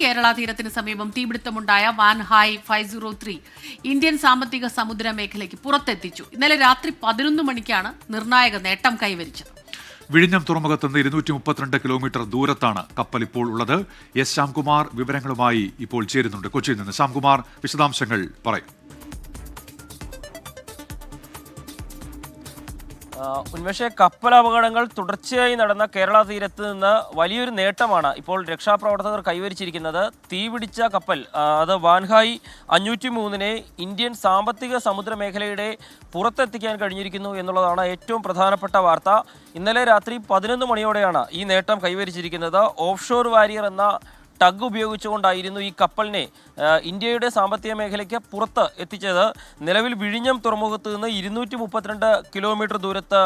കേരള തീരത്തിന് സമീപം തീപിടുത്തമുണ്ടായ Wan Hai five zero three Indian സാമ്പത്തിക സമുദ്ര മേഖലയ്ക്ക് പുറത്തെത്തിച്ചു. ഇന്നലെ രാത്രി പതിനൊന്ന് മണിക്കാണ് നിർണായക നേട്ടം കൈവരിച്ചത്. വിഴിഞ്ഞം തുറമുഖത്ത് നിന്ന് ഇരുന്നൂറ്റി മുപ്പത്തിരണ്ട് കിലോമീറ്റർ ദൂരത്താണ് കപ്പൽ ഇപ്പോൾ ഉള്ളത്. എസ് ശ്യാംകുമാർ വിവരങ്ങളുമായി ഇപ്പോൾ ചേരുന്നുണ്ട്. കൊച്ചിയിൽ നിന്ന് ശ്യാംകുമാർ വിശദാംശങ്ങൾ പറയും. ഉന്മേഷ കപ്പൽ അപകടങ്ങൾ തുടർച്ചയായി നടന്ന കേരള തീരത്ത് നിന്ന് വലിയൊരു നേട്ടമാണ് ഇപ്പോൾ രക്ഷാപ്രവർത്തകർ കൈവരിച്ചിരിക്കുന്നത്. തീപിടിച്ച കപ്പൽ അത് വാൻഹായി അഞ്ഞൂറ്റി മൂന്നിനെ ഇന്ത്യൻ സാമ്പത്തിക സമുദ്ര മേഖലയുടെ പുറത്തെത്തിക്കാൻ കഴിഞ്ഞിരിക്കുന്നു എന്നുള്ളതാണ് ഏറ്റവും പ്രധാനപ്പെട്ട വാർത്ത. ഇന്നലെ രാത്രി പതിനൊന്ന് മണിയോടെയാണ് ഈ നേട്ടം കൈവരിച്ചിരിക്കുന്നത്. ഓഫ്ഷോർ വാരിയർ എന്ന ടഗ് ഉപയോഗിച്ചുകൊണ്ടായിരുന്നു ഈ കപ്പലിനെ ഇന്ത്യയുടെ സാമ്പത്തിക മേഖലയ്ക്ക് പുറത്ത് എത്തിച്ചത്. നിലവിൽ വിഴിഞ്ഞം തുറമുഖത്ത് നിന്ന് ഇരുന്നൂറ്റി മുപ്പത്തിരണ്ട് കിലോമീറ്റർ ദൂരത്ത്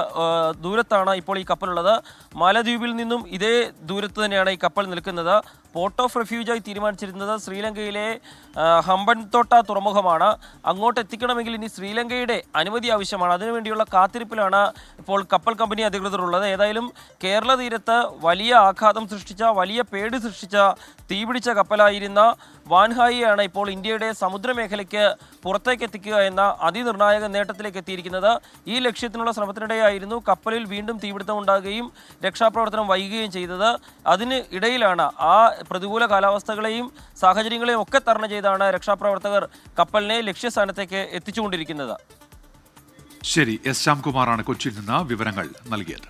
ദൂരത്താണ് ഇപ്പോൾ ഈ കപ്പലുള്ളത്. മാലദ്വീപിൽ നിന്നും ഇതേ ദൂരത്ത് തന്നെയാണ് ഈ കപ്പൽ നിൽക്കുന്നത്. പോർട്ട് ഓഫ് റെഫ്യൂജായി തീരുമാനിച്ചിരുന്നത് ശ്രീലങ്കയിലെ ഹമ്പൻതോട്ട തുറമുഖമാണ്. അങ്ങോട്ട് എത്തിക്കണമെങ്കിൽ ഇനി ശ്രീലങ്കയുടെ അനുമതി ആവശ്യമാണ്. അതിനുവേണ്ടിയുള്ള കാത്തിരിപ്പിലാണ് ഇപ്പോൾ കപ്പൽ കമ്പനി അധികൃതർ ഉള്ളത് ഏതായാലും കേരള തീരത്ത് വലിയ ആഘാതം സൃഷ്ടിച്ച വലിയ പേടി സൃഷ്ടിച്ച തീപിടിച്ച കപ്പലായിരുന്ന വാൻഹായിയാണ് ഇപ്പോൾ ഇന്ത്യയുടെ സമുദ്രമേഖലയ്ക്ക് പുറത്തേക്ക് എത്തിക്കുക എന്ന അതിനിർണായക നേട്ടത്തിലേക്ക് എത്തിയിരിക്കുന്നത്. ഈ ലക്ഷ്യത്തിനുള്ള ശ്രമത്തിനിടെയായിരുന്നു കപ്പലിൽ വീണ്ടും തീപിടുത്തം ഉണ്ടാകുകയും രക്ഷാപ്രവർത്തനം വൈകുകയും ചെയ്തത്. അതിന് ഇടയിലാണ് ആ പ്രതികൂല കാലാവസ്ഥകളെയും സാഹചര്യങ്ങളെയും ഒക്കെ തരണം ചെയ്താണ് രക്ഷാപ്രവർത്തകർ കപ്പലിനെ ലക്ഷ്യസ്ഥാനത്തേക്ക് എത്തിച്ചുകൊണ്ടിരിക്കുന്നത്. ശരി എസ് ശ്യാംകുമാറാണ് കൊച്ചിയിൽ നിന്ന് വിവരങ്ങൾ നൽകിയത്.